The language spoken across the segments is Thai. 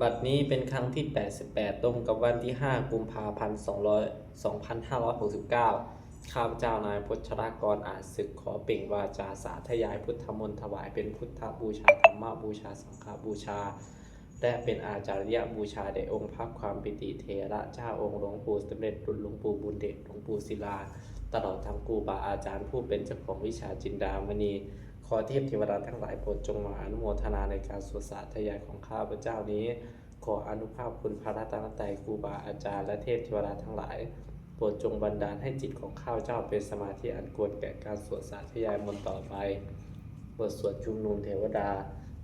บัดนี้เป็นครั้งที่ 88 ตรงกับวันที่ 5 กุมภาพันธ์200 2569 ข้าพเจ้านายพชรากรอาจศึกขอเปล่งวาจาสาธยายพุทธมนต์ถวายเป็นพุทธบูชาธรรมบูชาสังฆบูชา และเป็นอาจารยบูชาแด่องค์พระความปิติเทระเจ้าองค์หลวงปู่สมเด็จรุ่นหลวงปู่บุญเดชหลวงปู่ศิลา ตลอดทั้งครูบาอาจารย์ผู้เป็นเจ้าของวิชาจินดามณี ขอเทพเทวดาทั้งหลายโปรดจงมาอนุโมทนาในการสวดสาธยายของข้าพเจ้านี้ ขออนุภาพคุณพระรัตนตรัยครูบาอาจารย์และเทพเทวดาทั้งหลายโปรดจงบันดาลให้จิตของข้าพเจ้าเป็นสมาธิอันควรแก่การสวดสาธยายมนต์ต่อไปบทสวดชุมนุมเทวดา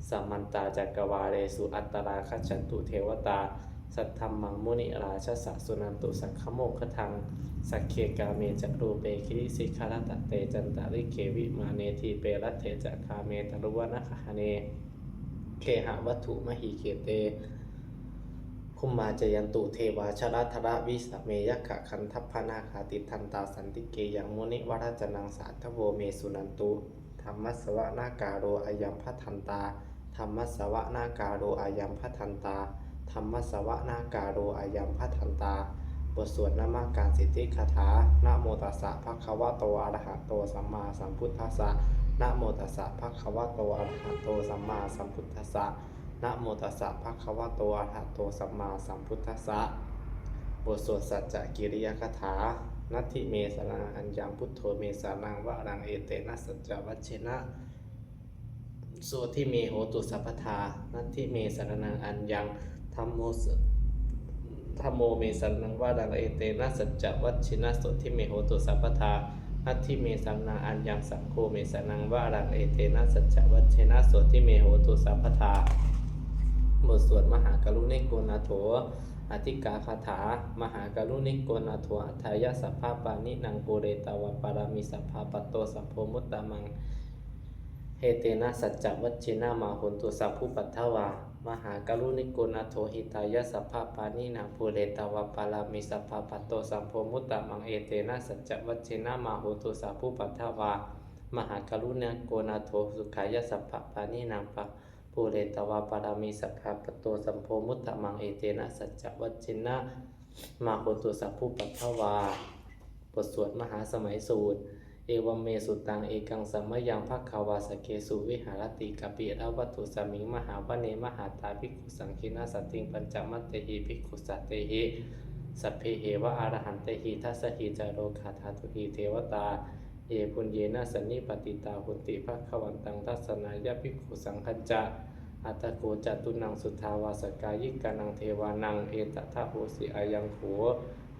สัมมันตาจักรวาเรสุอัตตราคัจฉันตุเทวตา สัทธรรมังมุนิราชสะสุนันตุสักขโมคขทัง สักเคกาเมจักรูเปคิริสิกขารตเตจันตาริเควิมาเนทีเปรัตเตจักคาเมตรุวนะคหเน เคหะวัตถุมหิเคเตคุมมาจยันตุเทวาชราธระวิสเมยขะคันทัพพนาคาติทันตาสันติเกยังมุนิวราจนังสาทโวเมสุนันตุธรรมสวะนาการโรอายัมพัทันตาธรรมสวะนาการโรอายัมพัทันตา ธรรมสวะนาการโรอายัมพัทันตา บทสวดนามาการสิทธิคาถานะโมตัสสะภะคะวะโตอะระหะโตสัมมาสัมพุทธัสสะนะโมตัสสะภะคะวะโตอะระหะโตสัมมาสัมพุทธัสสะนะโมตัสสะภะคะวะโตอะระหะโตสัมมาสัมพุทธัสสะบทสวดสัจจกิริยคาถานัตถิเมสรังอัญญังพุทโธเมสานังวะรังเอเตนะสัจจวัชเชนะโสทิเมโหตุสัพพทานัตถิเมสรนังอัญญัง ธัมโมสธัมโมเมสรนังวะรังเอเตนะสัจจวัชเชนะโสทิเมโหตุสัพพทานัติเมสรนังอัญญังสังโฆเมสรนังวะรังเอเตนะสัจจวัชเชนะโสทิเมโหตุสัพพทาบทสวดมหากรุณิโกนาโถอธิกาคาถา มหากรุณิโกนาโถอัฏฐายสัพพาปานินังปุเรตาวปารามิสัพพาปโตสัพโพมุตตามังเฮเตนะสัจจวัชชินามาหุนตุสัพพุปัทถวา มหากรุณิกนาโถหิตายสัพพาปานินังปุเรตวาปารามิสัพพาปตโตสัพโพมุตตามังเอเตนะสัจจวัชชินามาหุตุสัพพุปัทถวามหากรุณโกนาโถสุขายสัพพปานินังปะภูเรตวาปารามีสักขาปโตสัมโพมุตตะมังเอเตนะสัจจวัชชินะมาโคตุสัพพุปัทถวาบทสวดมหาสมัยสูตร เอวเมสุตังเอกังสัมมยังภักขาวาสเกสุวิหารติกปิราวัตถุสมิงมหาวเนมหาตาภิกขุสังคินาสตติงปัญจมัตเตหิภิกขุสัตเตหิสัพเพเหวะอรหันเตหิทัสหิจาโรคาธาตุหิเทวตาเอปุญเยนะสันนิปติตาหุนติภควันตังทัศนายาภิกขุสังคัจจะอัตตโกจตุนังสุทาวาสกายิกานังเทวานังเอตทะโหสิอายังโข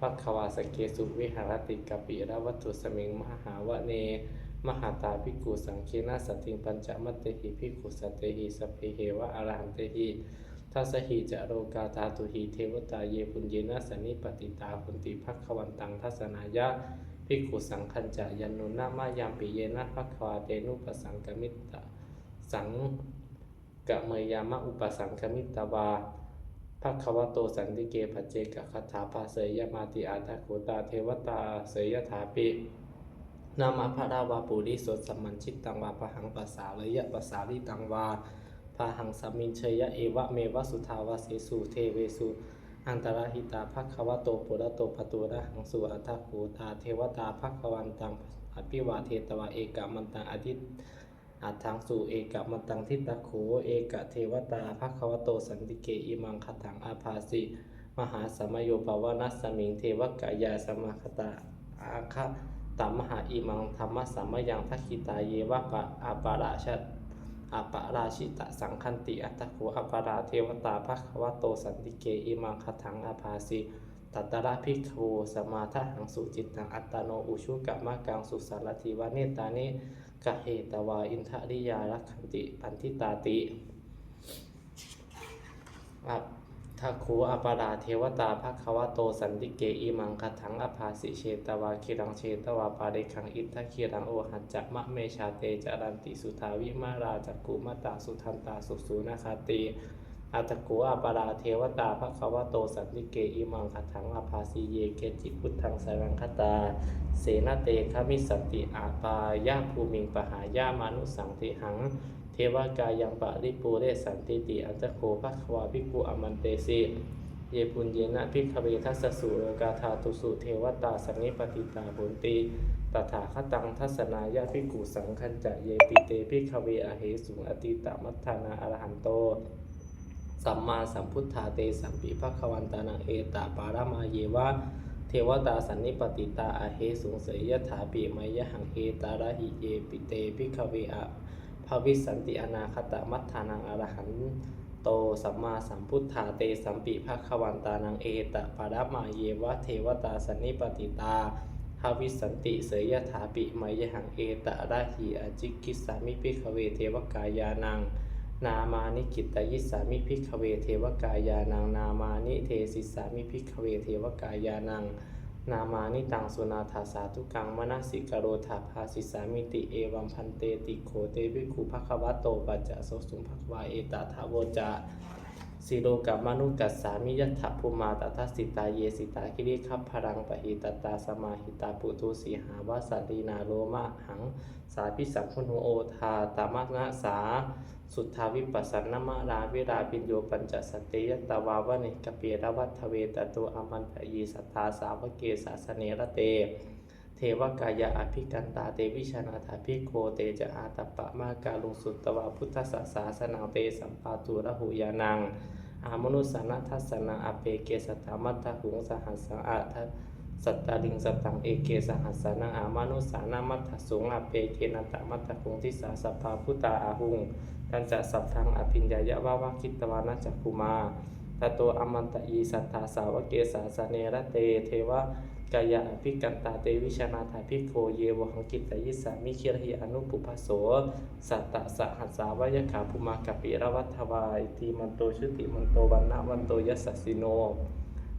ภควาสเกสุวิหารติกปิระวัตถุสมิงมหาวเน มหาตาภิกขุสังเคนะสติงปัญจมัตเตหิภิกขุสัตเตหิสพเพเหวะอรหันเตหิทัสหิจะโรกาธาตุหิเทวตาเยปุญเยนะสันนิปติตาหุนติภควันตังทัศนายะภิกขุสังคัญจะยันนุนามายามปิเยนะภควาเตนุปสังกมิตตะสังกะเมยยามะอุปสังกมิตตวา ภควโตสันติเกภเจกคาถาภาเสยมาติอาทาโคตาเทวตาเสยถาปินามาพระราวาปุริสดสมันชิตตังวาปะหังปัสสาเลยะปัสสาลิตังวาพาหังสมินเชยะเอวะเมวะสุทาวาเสสุเทเวสุอันตรหิตาภควโตปุระโตปตุระหังสุอัตถคูตาเทวตาภควันตังอภิวาเทตวะเอกามันตังอธิต อัตถังสุเอกมันตังทิตะโขเอกเทวตาภควโตสันติเกอิมังคตังอาภาสิมหาสมโยปวนัสสมิงเทวกายาสมาคตาอาคะตัมมหาอิมังธรรมสัมมยังทักขิตาเยวะปะอาปาราชอาปาราชิตะสังคันติอัตตะโขอาปาราเทวตาภควโตสันติเกอิมังคถังอาภาสิตัตตระภิกูสมาทหังสุจิตตังอัตโนอุชุกะมะกังสุสารทิวาเนตานิ กะเหตวาอินทริยารักขันติปันทิตาติอัปทักขูอปาราเทวตาภควโตสันติเกอิมังคถังอภาสิเชตวาคิรังเชตวาปาเดคังอิทธคิรังโอหัจจะมะเมชาเตจารันติสุทาวิมาราจักกุมตาสุทันตาสุสูนาคาติ อัตตโกอาปาราเทวตาภควโตสันติเกอิมังคถังอาภาสีเยเกจิพุทธังสารังคตา เสนาเตคมิสันติอาปายาภูมิงปหายามานุสังติหัง เทวกายังปะริปูเรสันติติอัตโคภควาภิกขุอมันเตสิเยปุญเยนะภิกเวทัสสุโลกาธาตุสุเทวตาสังนิปติตาบุนติตถาคตังทัศนายาภิกขุสังคัญจะเยปิเตภิกเวอเหสุงอติตามัทธานาอรหันโต สัมมาสัมพุทธาเตสัมปิภควันตานังเอตาปารามาเยวะเทวตาสันนิปติตาอาเหสุงเสยยถาปิมยหังเอตาระหิเยปิเตภิกขเวอะภวิสันติอนาคตมัทธานังอรหันโตสัมมาสัมพุทธาเตสัมปิภควันตานังเอตปารามาเยวะเทวตาสันนิปติตาภวิสันติเสยยถาปิมยหังเอตาระหิอจิกิสามิภิกขเวเทวกายานัง นามานิกิตตยิสสามิภิกขเวเทวกายานังนามานิเทสิสามิภิกขเวเทวกายานัง นามานิตังสุนาถาสาธุกังมนสิกโรธาภาสิสามิติเอวัมพันเตติโคเตวิคุภควะโตปัจจะโสสุภควาเอตถาโวจะ สิโลกัมมนุกัสสามิยัตถภูมาตทัสสิตาเยสิตาคิริคัพพรังปะหิตตาสมาหิตาปุตุสีหาวาสันตินาโลมะหัง สาพิสัมพุนโอทาตามะนะสา สุทธาวิปัสสนมะราวิราปิโยปัญจสตติยตวาวะเนกเปียรวัฏเวตตัวอมันตยีสัทธาสาวเกสาสเนระเต เทวกายะอภิกันตาเตวิชนาถาภิโคเตจะอาตปะมาการุงสุตตวาพุทธสสาสนังเตสัมปาตุระหุยานัง อามนุสานัทัสนาอเปเกสตามัตตหุงสหัสสังอาทัสัตตาลิงสตังเอเกสหัสสนาอามานุสานามัตถสงอเปเกนันตมัตตหุงทิสาสภาพุตตาอาหุงทันจะสัพทังอภิญญายะวาวาคิตวานะจักคุมาตโตอมันตยีสัทธาสาวเกสาสเนระเตเทว กายะอภิกันตาเตวิชนาถาภิกโคเยวหังกิตยิสามิคิรหิอนุปุพโส สัตตะสหัสสาวยขาภูมากัปปิระวัฏวายทีมันโตชุติมันโตวันนะวันโตยัสสสสิโน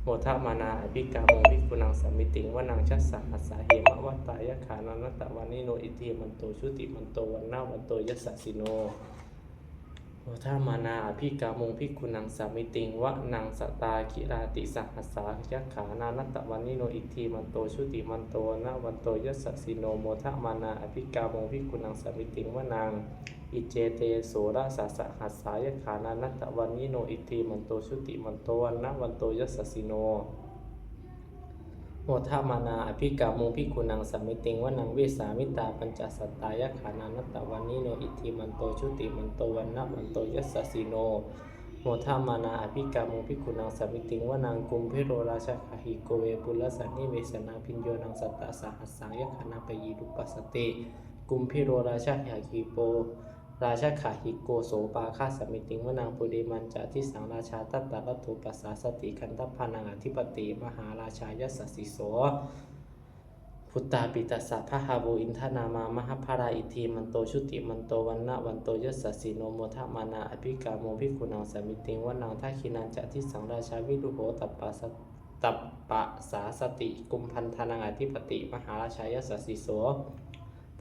โมทะมานาอภิกาโมวิกุนังสมมิติงวนังชัสสะหัสสาเหมะวัตตายะขานันตะวานิโนอิทิมันโตชุติมันโตวันนะวันโตยัสสสสิโน โอทามานาอภิกามงพิกุนังสามิติงวะนังสตากิราติสหัสสายักขานานัตตวันนิโนอิทธิมันโตชุติมันโตนะวันโตยัสสสิโนโมทามานาอภิกามงพิกุนังสามิติงวะนังอิเจเตโสระสสหัสสายักขานานัตตวันนิโนอิทธิมันโตชุติมันโตวันนะวันโตยัสสสิโน โมทามานาอภิกามุงพิกุนังสมมิติงวนังเวสามิตาปัญจสัตตายขานานัตตวันนิโนอิทิมันโตชุติมันโตวันนะวันโตยัสสสิโนโมทามานาอภิกามุงพิกุนังสมมิติงวนังกุมพิโรราชคาหิโกเวปุลสันนิเวสนาพิญโยนังสัตตาสหัสสังยขานาปยีรุปัสสติ กุมพิโรราชหาหิโป ราชาขาหิโกโสปาคาสมิติงวนางปุริมันจาทิสังราชาตัตตะรัตถุปัสสาสติคันทพานังอธิปติมหาราชายสสสิโสพุตตาปิตัสสะพะหาโวอินทนามามหภาราอิทีมันโตชุติมันโตวันนะวันโตยสสสิโนโมทะมานาอภิกาโมภิกุณังสมิติงวนังทักขินันจะทิสังราชาวิรุโหตัปปะสตัปปะสาสติกุมพันธานังอธิปติมหาราชายสสสิโส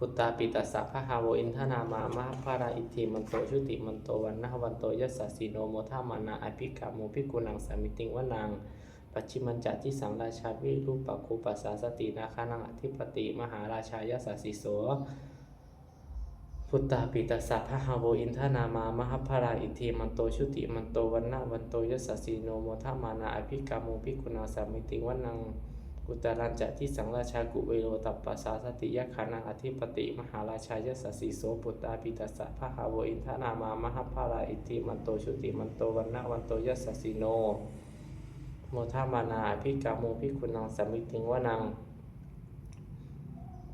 พุตตาปิตัสสะพะหาโวอินทนามามหภาราอิทีมันโตชุติมันโตวันนะวันโตยสสสิโนโมทะมานาอภิกาโมภิกุณังสามิติงวนังปัจฉิมัญจัที่สังราชาวิรูปโคปัสสาสตินาคานังอธิปติมหาราชายสัสสิโสพุตตาปิตัสสะพะหาโวอินทนามามหภาราอิทีมันโตชุติมันโตวันนะวันโตยสสสิโนโมทะมานาอภิกาโมภิกุณาสามิติวันัง กุตรันจะที่สังราชากุเวโรตัปปัสสาสติยะขานังอธิปติมหาราชายสสีโสปุตตาปิตัสสะพะหาโวอินทนามามหภาราอิทิมันโตชุติมันโตวันนะวันโตยสสสิโน โมทามานาพิกาโมพิคุณังสมิติงวนัง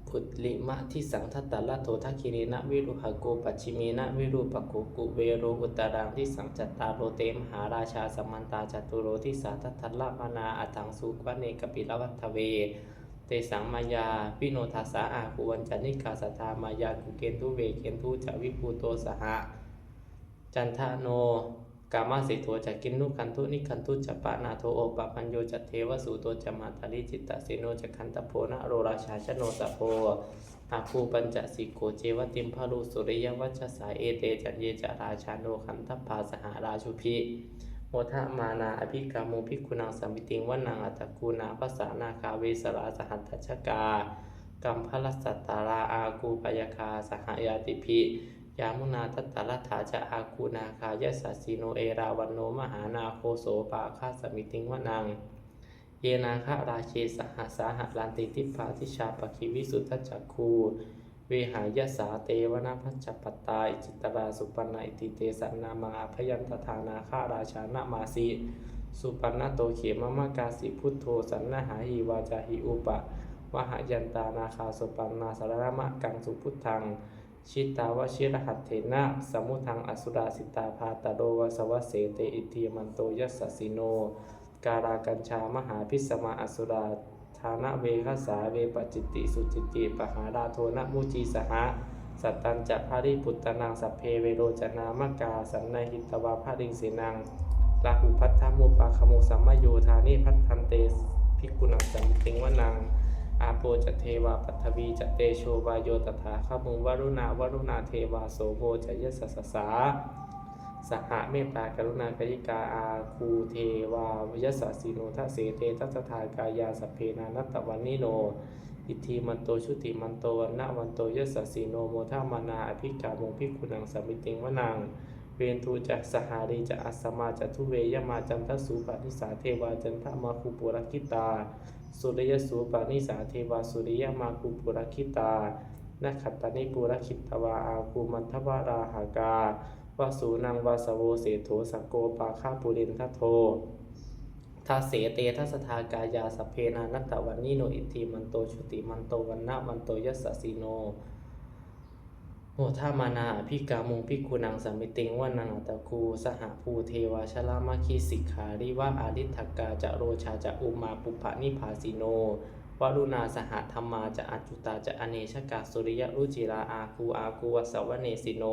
พุทลิมะที่สังทัตตละโททักคิรินะวิรุหโกปัจฉิมีนะวิรูปโกกุเวโรอุตรังที่สังจัตตาโรเตมหาราชาสมันตาจัตุโรที่สาทัตทัละมานาอัตังสุกวเนกปิลวัตเว เตสังมายาปิโนทัสสะอาคุวันจันนิกาสทามายากุเกนทุเวเกนทุจวิภูโตสหะ จันทโน กามาสิโทจะกินนุคันทุนิคันทุจะปะนาโทโอปะปัญโยจะเทวสูโตจะมาตาลิจิตตสิโนจะคันตะโพนะโรราชาชโนสะโพอาภูปัญจสิโกเจวติมพารุสุริยวัชสาเอเตจันเยจะราชาโนคันทพาสหราชุพิโมทะมานาอภิกามุภิกขุนังสัมมิติงวนังอัตตกูนาภาษานาคาเวสราสหันตชกากัมพลสัตตาราอากูปยคาสหายาติภิ ยามุนาทัตตาลถาจะอากูนาคายสสสิโนเอราวันโนมหานาโคโสปาคาสมิติงวนัง เยนาคะราเชสหสาหลันติทิพาทิชาปคิวิสุทธจักคูเวหายสาเตวนาพัชปตตาอิจิตราสุปันนาอิติเตสันนามาพยันตทานาคาราชานามาสีสุปันนโตเขมมากาสิพุทโธสันนาหาหิวาจาหิอุปะวหายันตานาคาสุปันนาสารมะกังสุพุทธัง ชิตาวชิรหัตเถนะสมุทังอสุราสิตาภาตโรวสวสเสเตอิทิมันโตยัสสิโน การากัญชามหาพิสมาอสุราธานะเวคสาเวปจิตติสุจิติปหาราโทนะมุจีสหะสัตตัญจะภาริปุตตนังสัพเพเวโรจนามกาสันนหิตวาภาริงสีนังลาหุพัทธมุปาคโมสัมมโยธานิพัทธันเตภิกขุนังสัมติงวนัง อาโปจะเทวาปัทวีจะเตโชวายโยตถาคมุงวรุณาวรุณาเทวาโสโภจะยสสสสาสหเมตตากรุณากยิกาอาคูเทวาวยสสิโนทัเสเตทัสทากายาสเพนานัตวันนิโน อิทธิมันโตชุติมันโตวันนะวันโตยสสิโนโมทามานาอภิกาโมภิกขุนังสมิติงวนัง เวนทูจะสหารีจะอัสมาจะทุเวยมาจันทสุปนิสาเทวาจันทมาคุปุรคิตา สุริยสูปนิสาเทวาสุริยมาคุปุรคิตานักขัตตานิปุรคิตวาอาคูมันทวาราหากาวาสูนังวาสโวเสโถสกโกปาคาปุรินทโททาเสเตทัสทากายาสเพนานัตตวันนิโนอิทิมันโตชุติมันโตวันนะวันโตยัสสสิโน โมทามานาอภิกามุงภิกขุนังสัมมิติงวานังตตคูสหภูเทวาชลามาคีสิกขาริวะอาริทกาจะโรชาจะอุมาปุปะนิพาสิโนวรุณาสหธรรมาจะอัจจุตาจะอเนชกาสุริยรุจิราอาคูอาคูวสวเนสิโน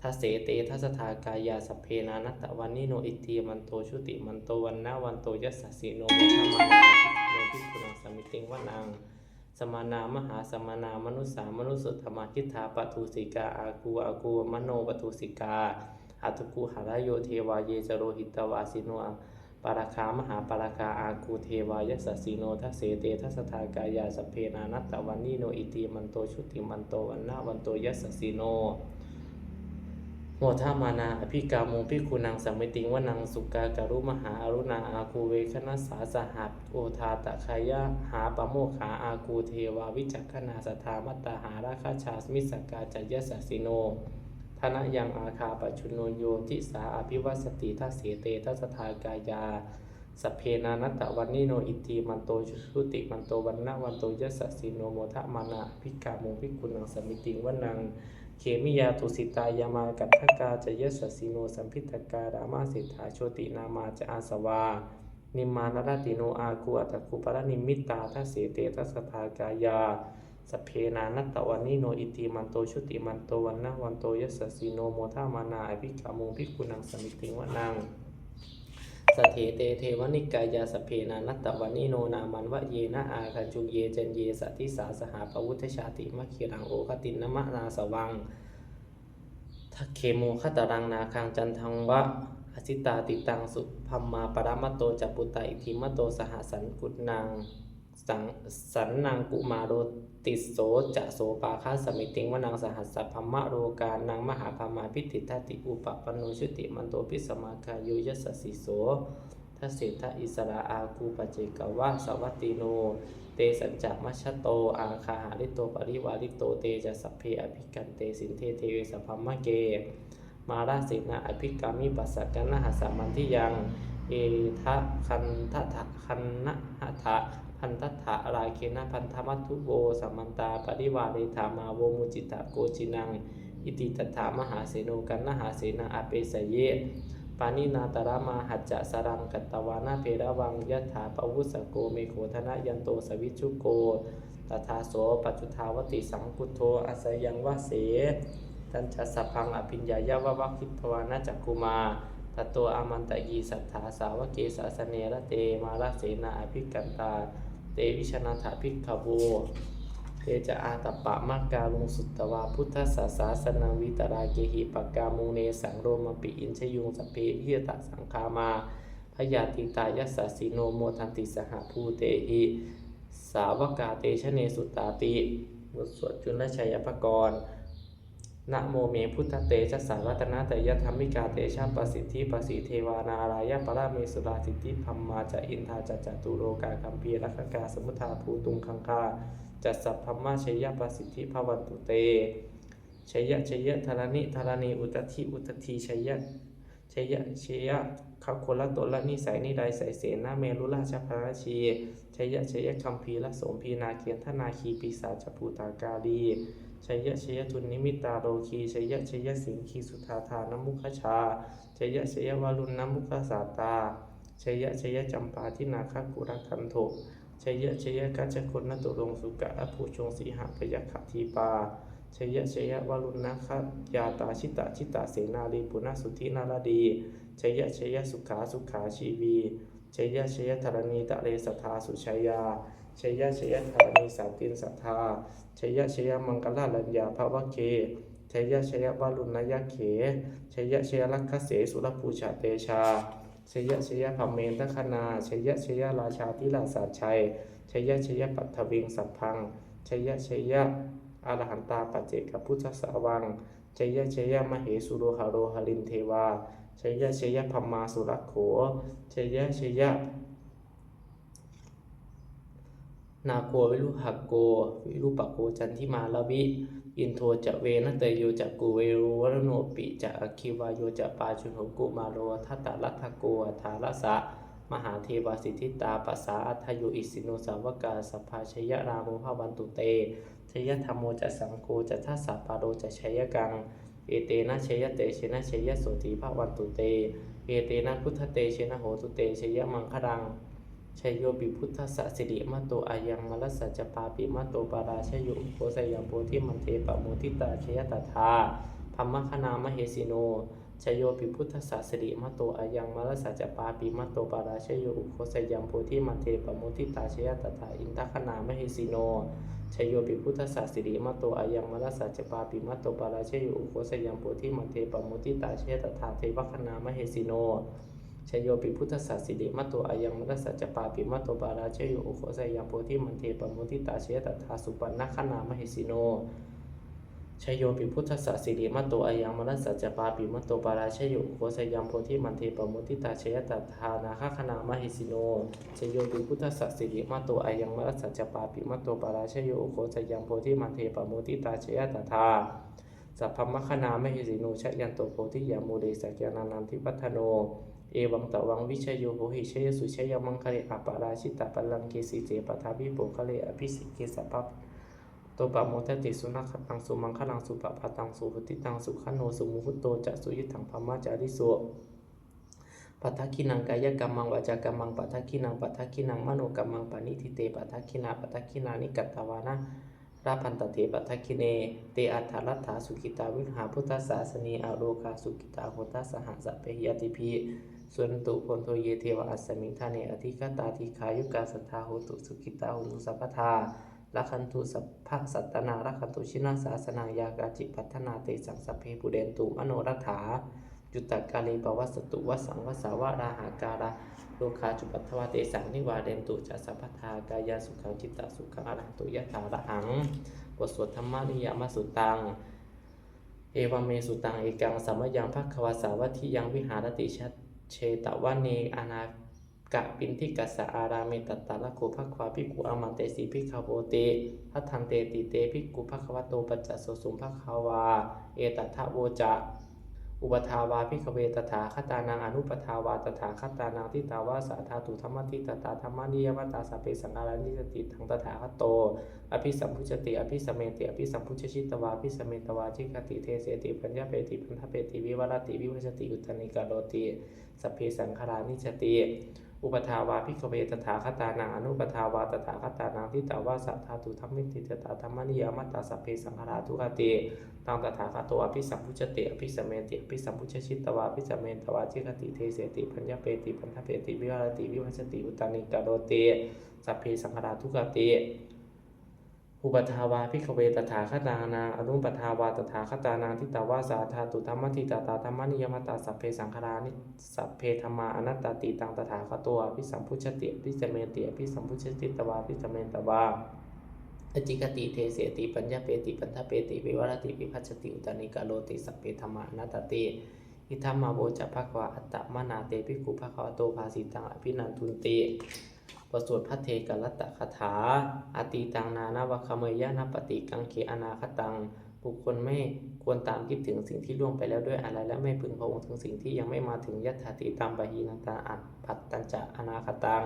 ทัเสเตทัสทากายาสเพนานัตตวันนิโนอิทธิมันโตชุติมันโตวันนะวันโตยัสสิโนโมทามานาโนภิกุนังสัมมิติงวานัง สมานามหาสมานามนุษสามนุสุธรรมาทิฏฐาปทุสิกาอากูอากูมโนปทุสิกาอัตกูหารโยเทวาเยจโรหิตวาสิโนปาราคามหาปาราคาอากูเทวายสสีโนทัเสเตทัสทากายาสพเพนานัตตวันนีโนอิติมันโตชุติมันโตวันนาวันโตยสสีโน โมทามานาอภิกามุงภิกขุนังสัมมิติงวนังสุกากรุมหาอรุณาอาคูเวคณะสาสหัสโอทาตะขายะหาปโมขาอาคูเทวาวิจักขณาสทามัตตาหาราคาชาสมิสกาจยสสสิโนธนะยังอาคาปชุนโนโยทิสาอภิวัสติทัสเสเตทัสทากายาสเพนานัตตะวันนิโนอิติมันโตชุติมันโตวันนะวันโตยสสสิโนโมทะมานาอภิกามุงภิกขุนังสัมมิติงวนัง เขมิยาตุสิตายามากัตถกาจะยสสิโนสัมพิทการามาสิทธาโชตินามาจะอาสวา นิมานรติโนอาคุอัตคุปรนิมิตาทัสเสเตทัสทากายาสเพนานัตตวันนิโนอิติมันโตชุติมันโตวันนะวันโตยสสิโนโมทามานาอภิกามุงภิกุนังสมิติงวนัง สเถเตเทวนิกายาสเพนานัตตวันนิโนนามันวะเยนะอาคจุเยเจนเยสติสาสหาปวุทธชาติมัคคิรังโอคตินนมะนาสวังทักเคโมคตรังนาคังจันทังวะอสิตาติตังสุพัมมาปรามตโตจัปปุตตอิทิมโตสหสันกุนางสังสันนางกุมาโร ติโสจะโสปาคาสมิติงวนังสหัสสะพัมมะโรกานางมหาพามาพิติทัติอุปปปโนชุติมันโตพิสมาคายุยสสิโสทัสเสทะอิสราอาคูปเจกวะสวัตติโน เตสัญจมัชโต อาคาหาริโตปริวาริโตเตจะสัพเพอภิกันเตสินเทเทเวสพัมมะเก มาราสินาอภิกามิปัสสกันนะหัสสามันทิยัง เอทะคันทะทะคันนะหะทะ พันทัตถะราเคนะพันธมัตทุโวสัมมันตาปริวาเรธามาโวมุจิตะโกจินัง อิติตถามหาเสโนกันนหาเสนาอเปสเยปานินาตรามาหัจจะสรังกัตตวานาเพระวังยัตถาปวุสโกเมโขธนะยันโตสวิชุโกตถาโสปัจจุทาวติสังกุโทอาสยังวะเสตันจะสัพพังอภิญญายาวะวะคิตวานาจักกุมาธตโตอามันตะยีสัทธาสาวกเกสาสเนระเตมาลเสนาอภิกันตา เตวิชนาถาพิกขโวเตจะอาตปะมากกาลงสุตวาพุทธศาสาสนาวิตราเกหิปกามูเนสังโรมปิอินชยุงสเพวิยตสังคามาพยาติตายัสสสิโนโมทันติสหภูเตหิสาวกาเตชเนสุตตาติบทสวดจุลชัยภกรณ์ นะโมเมพุทธเตชะสารัตนาเตยธรรมิกาเตชะประสิทธิประสิเทวานารายะปราเมสุราสิทธิพัมมาจะอินทาจะจตุโรกาคัมพีรักกาสมุทาภูตุงคังคาจัสัพพมมาชยประสิทธิภวันตุเตชยชยธารณิธารณีอุตติอุตติชยชยะชยะขัคนละตนละนิสัยนิใดใสเสนาเมรุราชพระราชีชยะชยะคัมภีละสมพีนาเคียนทนาคีปีศาจภูตากาลี ชยะชยะทุนนิมิตาโรคีชยะชยะสิงคีสุธาธานมุขชาชยะชยะวารุณนมุขสาตาชยะชยะจำปาทินาคกุระคันโทชยะชยะกัจจคนนตุรงสุกะอภูชงสีหะพยคทีปาชยะชยะวรุณนะคยาตาชิตาชิตาเสนาลีปุณสุธินาราดีชยะชยะสุขาสุขาชีวีชยะชยะธรณีตะเลสทธาสุชยา ชยะชยะธรณีสาตินสัทธาชยะชยะมังกลาลัญญาภวะเคชยะชยะวารุณยะเขชยะชยะลักขเสสุรภูชาเตชาชยะชยะพมเมนทคนาชยะชยะราชาธิราชาชัยชยะชยะปัทวิงสัพพังชยะชยะอรหันตาปัจเจกพุทธสาวังชยะชยะมเหสุโรหาโรหรินเทวาชยะชยะพัมมาสุรักโขชยะชยะ นาโกวิรุหักโก วิรุปะโกจันทิมาลวิ อินโทจะเวนเตโยจะกูเวรุวรโนปิจะอคิวายโยจะปาชุนหกุมาโรทัตตะรัตโกธาระสะ มหาเทวาสิทธิตาปัสสาอัทโยอิสิโนสาวกาสภาชยราโมภาวันตุเตชยธรรมโมจะสังโฆจะทัสสะปาโรจะชยกัง เอเตนะชยเตชนะชยโสติภาวันตุเต เอเตนะพุทธเตชนะโหตุเตชยมังคดัง ชยโยปิพุทธสสิริมะโตอายังมลัสสะจปาปิมะโตปาราชโยโพสยังโพธิมันเทปะโมทิตาชยตถาพัมมคณามเหสิโนชยโยปิพุทธสสิริมะโตอายังมลสสะจปาปิมะโตปาราชโยโพสยังโพธิมันเทปะโมทิตาชยตถาอินทคณามเหสิโนชยโยปิพุทธศาสิริมะโตอายังมรสัจปาปิมะโตปาราชโยอุโคสยังโพธิมันเทปโมุติตาเชตถาเทวคณามเหสิโน ชยโยปิพุทธศาสิริมะโตอายังมรัสสัจปาปิมะโตปาราชโยอุโคสยังโพธิมันเทปมุติตาเชตถาสุปันนคณามเหสิโนชยโยปิพุทธสัสิริมะโตอายังมรัสสัจปาปิมะโตปาราชโยอุโคสยังโพธิมันเทปมุติตาเชตถานาคคณามเหสิโนชยโยปิพุทธสัสสิริมาโตอายังมรัสสัจปาปิมาโตปาราชโยโคจยังโพธิมันเทปโมติตาเชยตถาสัพพมคณามหิสิโนชยันโตโพธิยามูเดสักยานานันทิปัฏโน เอวังตะวังวิชโยโหหิเชยสุชยมังคะเลอปาราชิตาปัลลังเกสิเจปทาวิโปคะเลอภิสิเกสปัพตปะโมทติสุนัขตังสุมังคลังสุปะปะตังสุหุติตังสุขโนสุมุหุโตจะสุยิทังพมาจาริโสปัทถคินังกายกรรมังวาจากรรมังปัทถคินังปัทถคินังมโนกรรมังปณิทิเตปัทถคินาปัทถคินานิกัตตวานะราพันตเถปัทถคิเน เตอัฏฐรัตถาสุขิตาวิหาพุทธศาสนีอโลกาสุขิตาโหตสหัสัพเพยติพี ส่วนตุพลโทเยเทวอัสสมิงทาเนอธิกตาธิขายุกาสัทธาโหตุสุขิตาโหตุสัพพทาลักขันตุสัพพะสัตนาลักขันตุชินาสาสนายากาจิพัฒนาเตสังสเพปุเรนตุมโนรัฐาจุตตกาลีปวัสสตุวสังวสาวาราหาการาโลคาจุปัตถวาเตสังนิวาเดนตุจัสสัพพทากายาสุขังจิตตสุขังอรหันตุยะถาระหังบทสวดธรรมนิยามสุตังเอวเมสุตังเอกังสัมมยังภัควาสาวัติยังวิหารติชัด เชตวันีอนากะปินทิกัสสะอารามิตตะละโกภัควาภิกขุอามันเตสีภิกขโวเตทัตทันเตติเตภิกขุภัควโตปัจจสสุมภัควา เอตัทโวจะ อุปทาวาพิกเวตถาคตานังอนุปทาวาตถาคตานังทิตาวาสาธาตุธรรมติตตาธรรมนิยมตาสัพเพสังฆารานิสติทังตถาคตโต อภิสัมพุชติ อภิสเมติ อภิสัมพุชชิตวาอภิสเมตวาจิกติเทเสติปัญญาเปติปัญทเปติวิวรติวิวัชติอุตตนิกาโรติสัพเพสังขารานิจจติ อุปทาวาพิกเวตถาคตานังอนุปทาวาตถาคตานังทิตาวาสัทธาตุธรรมิติตตาธรรมนิยมัตตาสัพเพสังขาราทุกติตังตถาคตวอภิสัมพุชเตอภิสัมเมติอภิสัมพุชชิตตวาอภิสัมเมตวาจิคติเทเสติพัญญเปติพันธเปติวิวารติวิวัชติอุตานิกาโรติสัพเพสังขาราทุกติ อุปทาวาพิกเวตถาคตานาอนุปทาวาตถาคตานาทิตาวาสาธาตุธรรมทิตาตาธรรมนิยมตาสัพเพสังขารานิสัพเพธรรมาอนัตตาติตังตถาคตัวพิสัมพุชติพิจเมติพิสัมพุชติตวาพิจเมตวาอจิกติเทเสติปัญญาเปติปัญญเปติวิวรติวิพัชติอุตานิกาโลติสัพเพธรรมาอนัตตติอิทัมมาโวจะภควาอัตตมนาเตภิกุภควาโตภาสิตังอภินันทุนติ ประสวดพระเทกรัตตคาถาอาตีตังนานาวคเมยะนปฏิกังเขอนาคตัง บุคคลไม่ควรตามคิดถึงสิ่งที่ล่วงไปแล้วด้วยอะไร และไม่พึงพะวงถึงสิ่งที่ยังไม่มาถึงยัตถาติตามบาฮีนันตาอัตปัตตัญจะอนาคตัง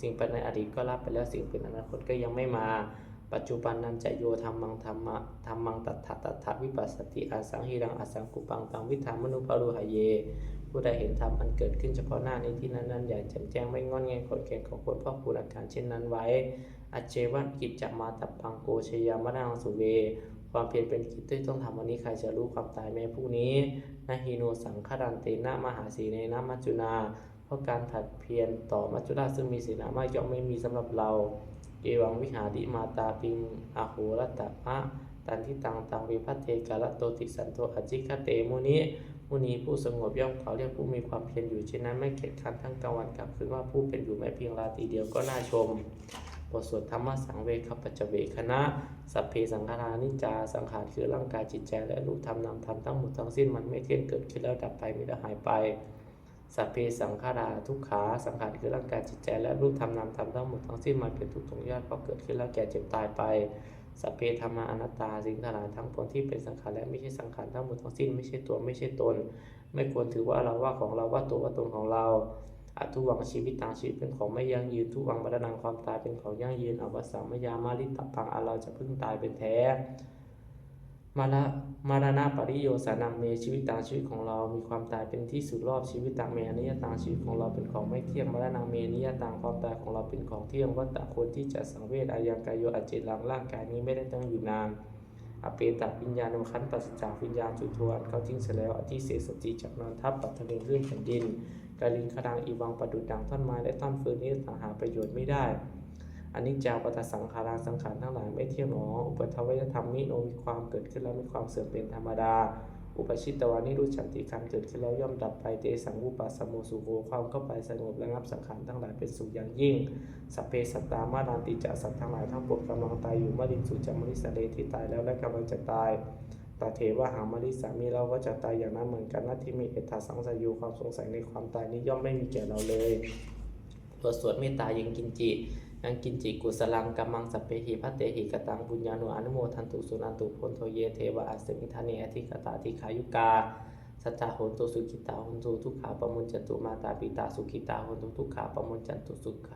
สิ่งเป็นในอดีตก็รับไปแล้วสิ่งเป็นอนาคตก็ยังไม่มา ปัจจุบันนันจะโยธรรมังธรรมะธรรมังตัทธตัทธวิปัสสติอาสังหิรังอาสังกุปังตังวิธามนุปารุหเย ผู้ใดเห็นธรรมอันเกิดขึ้นเฉพาะหน้าในที่นั้นนั้นอย่างแจ่มแจ้งไม่งอนแงงขดแก่งของคนพ่อคูณอาการเช่นนั้นไว้อัจเจวัตกิจจะมาตับปังโกชยามะนังสุเว ความเพียรเป็นกิจที่ต้องทำวันนี้ใครจะรู้ความตายแม้พรุ่งนี้นาฮีโนสังฆดันเตนะมหาสีเนนะมัจจุนา เพราะการผัดเพียรต่อมัจจุราซึ่งมีศีลามากย่อมไม่มีสำหรับเราเอวังวิหาริมาตาปิงอโหรตะมะตันทิตังตังวิพัตเทกาลโตติสันโตอจิคเตมุนิ มุนีผู้สงบย่อมเขาเรียกผู้มีความเพียรอยู่เช่นนั้นไม่เกียจคร้านทั้งกลางวันกลางคืนว่าผู้เป็นอยู่แม้เพียงราตรีเดียวก็น่าชมบทสวดธรรมสังเวคปัจจเวคณะสัพเพสังขารานิจจา สังขารคือร่างกายจิตใจและรูปธรรมนามธรรมทั้งหมดทั้งสิ้นมันไม่เที่ยงเกิดขึ้นแล้วดับไปไม่ได้หายไปสัพเพสังขาราทุกขาสังขารคือร่างกายจิตใจและรูปธรรมนามธรรมทั้งหมดทั้งสิ้นมันเป็นทุกข์ทงยากเพราะเกิดขึ้นแล้วแก่เจ็บตายไป สัพเพธรรมาอนัตตาสิ่งทั้งหลายทั้งปวงที่เป็นสังขารและไม่ใช่สังขารทั้งหมดทั้งสิ้นไม่ใช่ตัวไม่ใช่ตน ไม่ควรถือว่าเราว่าของเราว่าตัวว่าตนของเราอทุวังชีวิตต่างชีวิตเป็นของไม่ยั่งยืนทุวังบัดนังความตายเป็นของยั่งยืนอวสังมยามาลิตปังอาเราจะพึ่งตายเป็นแท้ มาละมารณะปริโยสานังเมชีวิตต่างชีวิตของเรา มีความตายเป็นที่สุดรอบชีวิตต่างเมอนิยต่างชีวิตของเราเป็นของไม่เที่ยงมรณะเมนิยต่างความตายของเราเป็นของเที่ยงวัตตะคนที่จะสังเวชอายังกายโยอเจรังร่างกายนี้ไม่ได้ตั้งอยู่นานอเปตวิญญาณขันปัสจากวิญญาณจุทวนเขาทิ้งเสร็จแล้วอธิเศษสติจากนอนทับปัตตะเนเรื่องแผ่นดินกาลินคดังอีวังประดุดดังท่อนไม้และท่อนฟืนนี้ต่างหาประโยชน์ไม่ได้ อนิจจาปัตสังขาราสังขารทั้งหลายไม่เที่ยงหนอ อุปทวยธรรมนิโนมีความเกิดขึ้นแล้วมีความเสื่อมเป็นธรรมดา อุปชิตตวานิรุชันติการเกิดขึ้นแล้วย่อมดับไปเตสังอุปาสมโมสุโภความเข้าไปสงบระงับสังขารทั้งหลายเป็นสุขอย่างยิ่งสัพเพสัตตามาดานติจะสัตว์ทั้งหลายทั้งปวงกำลังตายอยู่มรินสุจมริสเลที่ตายแล้วและกำลังจะตายตาเทวะหามริสามีเราก็จะตายอย่างนั้นเหมือนกันนัตทิมีเอตาสังสยูความสงสัยในความตายนี้ย่อมไม่มีแก่เราเลยบทสวดเมตตายังกินจิ ยังกินจิกุสลังกัมมังสัพเพหิพัตเตหิกตังบุญญาโนอนุโมทันตุสุนันตุพลโทเยเทวะอัสมิทาเนอธิกตาธิขายุกาสัจจาโหนตุสุขิตาโหนตุทุกขาปมุญจันตุมาตาปิตาสุขิตาโหนตุทุกขาปมุญจันตุสุข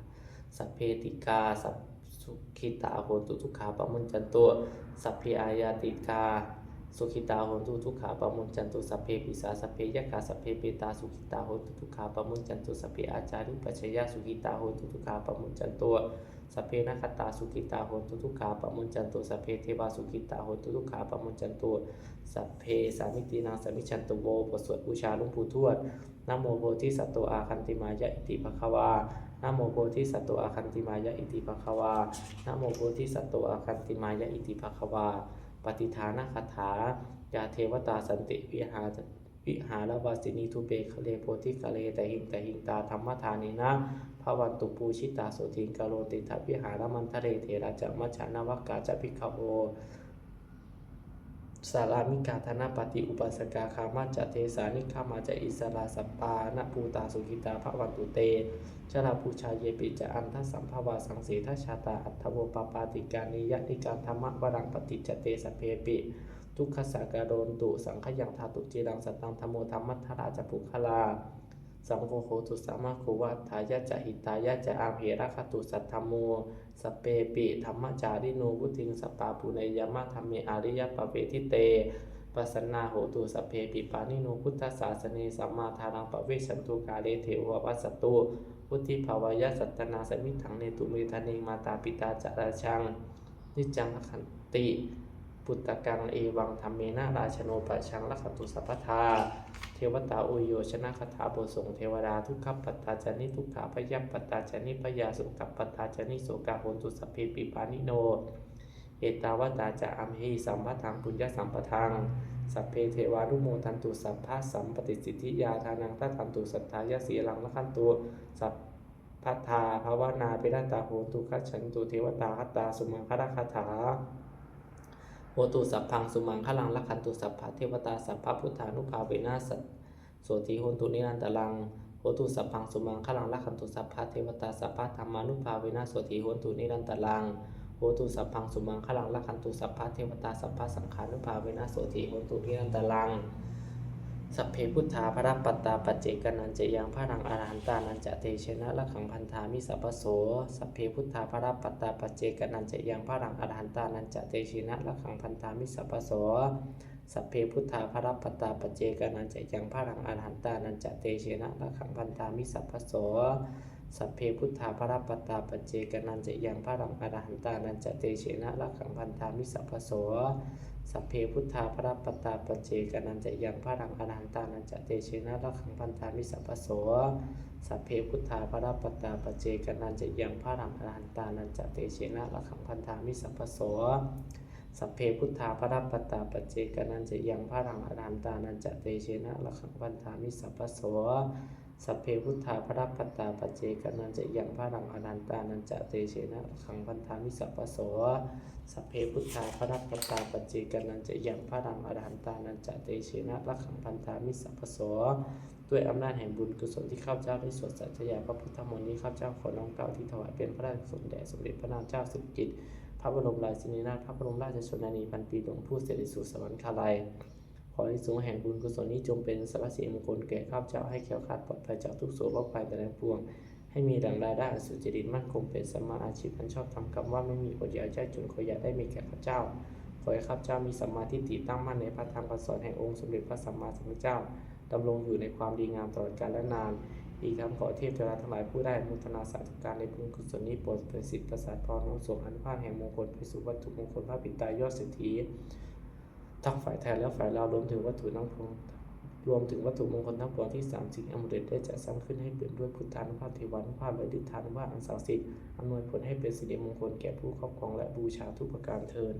สัพเพติกาสัพสุขิตาโหนตุทุกขาปมุญจันตุสัพเพอายาติกา สุขิตาโหตุทุกขาปมุญจันตุสัพเพปิสาสัพเพยะกาสัพเพเปตาสุขิตาโหตุทุกขาปมุญจันตุสัพเพอาจารุปัชยาสุขิตาโหตุทุกขาปมุญจันตุสัพเพนัคตาสุขิตาโหตุทุกขาปมุญจันตุสัพเพเทวาสุขิตาโหตุทุกขาปมุญจันตุสัพเพสามิตินางสามิชันตุโวบทสวดบูชาลุงปู่ทวดนโมโพธิสัตโตอาคันติมายะอิติภควานโมโพธิสัตโตอาคันติมายะอิติภควานโมโพธิสัตโตอาคันติมายะอิติภควา ปฏิฐานคาถายาเทวตาสันติวิหารวิหารวาสินีทุเบคเลโพธิกะเลแต่หิงแต่หิงตาธรรมทานีนะพระวันตุปูชิตาโสทิงกาโลติทัพวิหารมันทะเลเทระจะมัจฉานวักกาจะพิกขโอ สารามิกาธนาปฏิอุปสกาคามาจะเทสานิคามาจะอิสราสัปปานภูตาสุกิตาพระวันตุเตชราภูชาเยปิจะอันทสัมภวาสังเสทชาตาอัตโวปปาติกานิยติการธรรมวรังปฏิจเตสเพปิ ทุกขสาการโดนตุสังขยังธาตุจีรังสตตังธรรมโมธรรมัทธราจะปุคลา สังโฆโหตุสามมาโควัฏฐายะจะหิตายะจะอาเพระคตุสัทธมโมสเปปิธรรมจาริโนวุติงสปาปุเนยมะธรรมเมอริยปเวทิเตปัสนาโหตุสเพปิปานิโนพุทธศาสเนสัมมาทานังปเวชันตุกาเลเทววัสตุพุทธิภาวายสัตนาสมิทังเนตุเมธานิมาตาปิตาจาราชังนิจังขันติ ปุตตะกังเอวังธรรมเมนาราชโนปะชังลขันตุสัพพทา เทวตาอุโยชนะคาถาบทสงเทวดาทุกขปัตตาจานิทุกขาพยัปปัตตาจานิพยาสุกัปปัตตาจานิโสกาโหตุสัพเพปิปานิโน เอตาวตาจะอัมหิสัมปทังปุญญสัมปทัง สัพเพเทวานุโมทันตุสัพพะสัมปติสิทธิยาทานังทัตันตุสัทธายสีลังละขันตุสัพพัทธาภาวนาเปรตตาโหตุคัจฉันตุเทวตาคัตตาสุมังคลคาถา โหตุสัพพังสุมังคลังละขันตุสัพพะเทวตาสัพพะพุทธานุภาเวนะสัตโสติโหนตุนิรันตลังโหตุสัพพังสุมังคลังละขันตุสัพพะเทวตาสัพพะธรรมานุภาเวนะโสติโหนตุนิรันตลังโหตุสัพพังสุมังคลังลักขันตุสัพพะเทวตาสัพพะสังขานุภาเวนะโสติโหตุนิรันตลัง สัพเพพุทธาพระปัตตาปัจเจกนันจะยังพระนังอรหันตานันจะเตชนะละขังพันธามิสัพพโส สัพเพพุทธาพระปัตตาปัจเจกนันจะยังพระนังอรหันตานันจะเตชนะละขังพันธามิสัพพโส สัพเพพุทธาพระปัตตาปัจเจกนันจะยังพระนังอรหันตานันจะเตชนะละขังพันธามิสัพพโส สัพเพพุทธาพระปตาปเจกนันจะยังพระรังอรหันตานันจะเตเชนะละขังพันธามิสัพพโสสัพเพพุทธาพระปตาปเจกนันจะยังพระรังอรหันตานันจะเตเชนะละขังพันธามิสัพพโสสัพเพพุทธาพระปตาปเจกนันจะยังพระรังอรหันตานันจะเตเชนะละขังพันธามิสัพพโสสัพเพพุทธาพระปตาปเจกนันจะยังพระรังอรหันตานันจะเตเชนะละขังพันธามิสัพพโส สัพเพพุทธาพระปัตตาปัจเจกนันจะยังพระรังอนันตานันจะเตเชนะขังพันธามิสัพพโสสัพเพพุทธาพระปัตตาปัจเจกนันจะยังพระรังอนันตานันจะเตเชนะละขังพันธามิสัพพโสด้วยอำนาจแห่งบุญกุศลที่ข้าพเจ้าได้สวดสัจจะยาพระพุทธมนต์นี้ข้าพเจ้าขอน้อมกล่าที่ถวายเป็นพระราชกุศลแด่สมเด็จพระนางเจ้าสิริกิตพระบรมราชินีนาถพระบรมราชชนนีพันปีหลวงผู้เสด็จสู่สวรรคาลัย ขอให้สูงแห่งบุญกุศลนี้จงเป็นสรรพสิ่งมงคลแก่ข้าพเจ้าให้แขล้วคลาดปลอดภัยจากทุกโศกโรคภัยแต่ละปวง ให้มีแหล่งรายได้สุจริตมั่นคงเป็นสมาอาชีพอันชอบทำคำว่าไม่มีอดอยากใจจนขออยากได้มีแก่ข้าพเจ้า ขอให้ข้าพเจ้ามีสัมมาทิฏฐิตั้งมั่นในพระธรรมคำสอนแห่งองค์สมเด็จพระสัมมาสัมพุทธเจ้าดำรงอยู่ในความดีงามตลอดกาลและนาน อีกทั้งขอเทพเจ้าทั้งหลายผู้ได้มุทนาสาธุการในบุญกุศลนี้โปรดเป็นสิทธิประสาทพรน้อมส่งอนุภาพแห่งมงคลไปสู่วัตถุมงคลพระปิตายอดเศรษฐี ทั้งฝ่ายไทยและฝ่ายลาวรวมถึงวัตถุทั้งปวงรวมถึงวัตถุมงคลทั้งปวงที่สามสิ่งอมฤตได้จัดสร้างขึ้นให้เปลี่ยนด้วยพุทธานุภาพเทวานุภาพและฤทธานุภาพอันศักดิ์สิทธิ์อำนวยผลให้เป็นสิริมงคลแก่ผู้ครอบครองและบูชาทุกประการเทิน